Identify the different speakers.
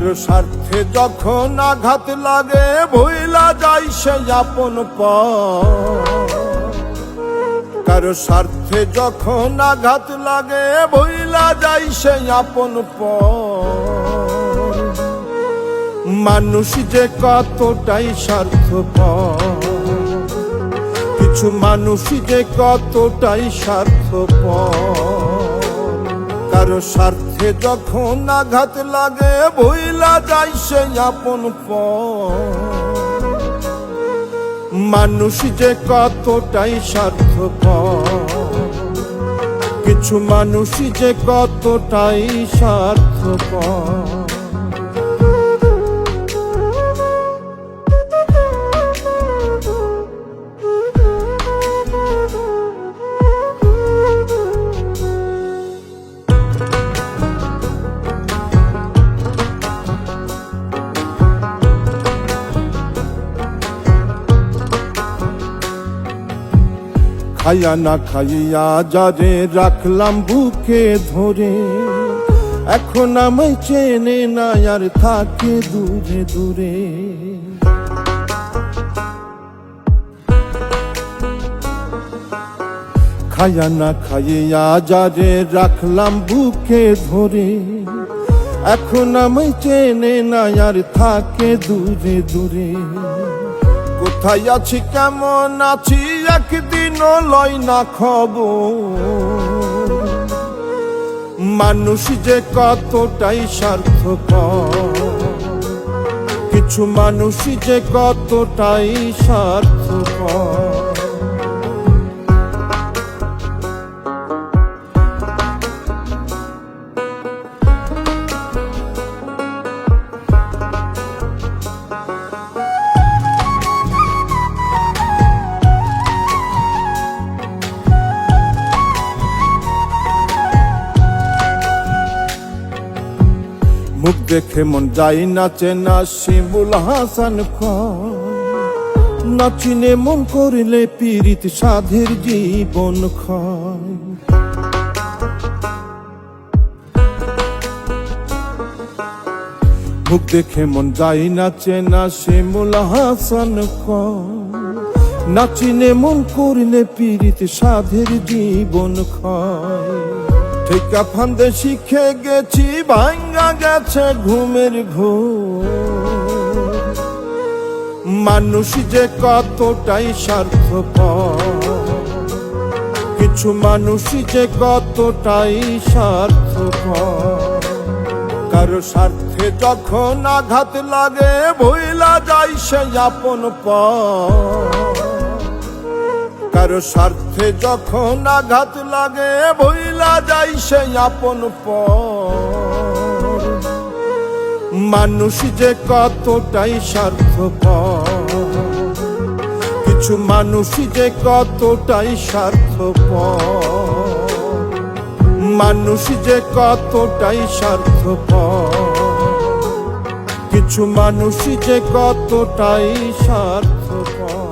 Speaker 1: কারও স্বার্থে যখন আঘাত লাগে, ভইলা যাই সে আপন পর কারও স্বার্থে যখন আঘাত লাগে, ভইলা যাই সে আপন পর মানুষ যে কতটাই স্বার্থপর, কিছু মানুষ যে কতটাই স্বার্থপর। কারও স্বার্থে যখন আঘাত লাগে ভইলা যাই সে আপন মানুষ যে কতটাই স্বার্থপ কিছু মানুষ যে কতটাই স্বার্থপর। খাইয়া না খাইয়া যারে রাখলাম বুকে ধরে, এখন আমায় চেনে না আর থাকে দূরে দূরে। খাইয়া না খাইয়া যারে রাখলাম বুকে ধরে, এখন আমায় চেনে না আর থাকে দূরে দূরে। কোথায় আছি, কেমন আছি একদিন লয় না খবর। মানুষ যে কতটাই স্বার্থপর, কিছু মানুষ যে কতটাই স্বার্থপর মুখ দেখে মন যাই নাচে না শিমুল হাসান নাচিনে মন করিলে পীড়িত সাধের জীবন খায় মুখ দেখে মন যাই নাচে না শিমুল হাসান নাচিনে মন করিলে পীড়িত সাধের জীবন খায় ঠিকা ফান্দে শিখে গেছি ভাঙ্গা গেছে ঘুমের ঘুম মানুষ যে কতটাই স্বার্থপর, কিছু মানুষ যে কতটাই স্বার্থপর। কারও স্বার্থে যখন আঘাত লাগে, ভইলা যায় সে আপন কারও স্বার্থে যখন আঘাত লাগে, ভইলা যাই সে আপন মানুষ যে কতটাই স্বার্থপর, কিছু মানুষ যে কতটাই স্বার্থপর, মানুষ যে কতটাই স্বার্থপর, কিছু মানুষ যে কতটাই স্বার্থপর।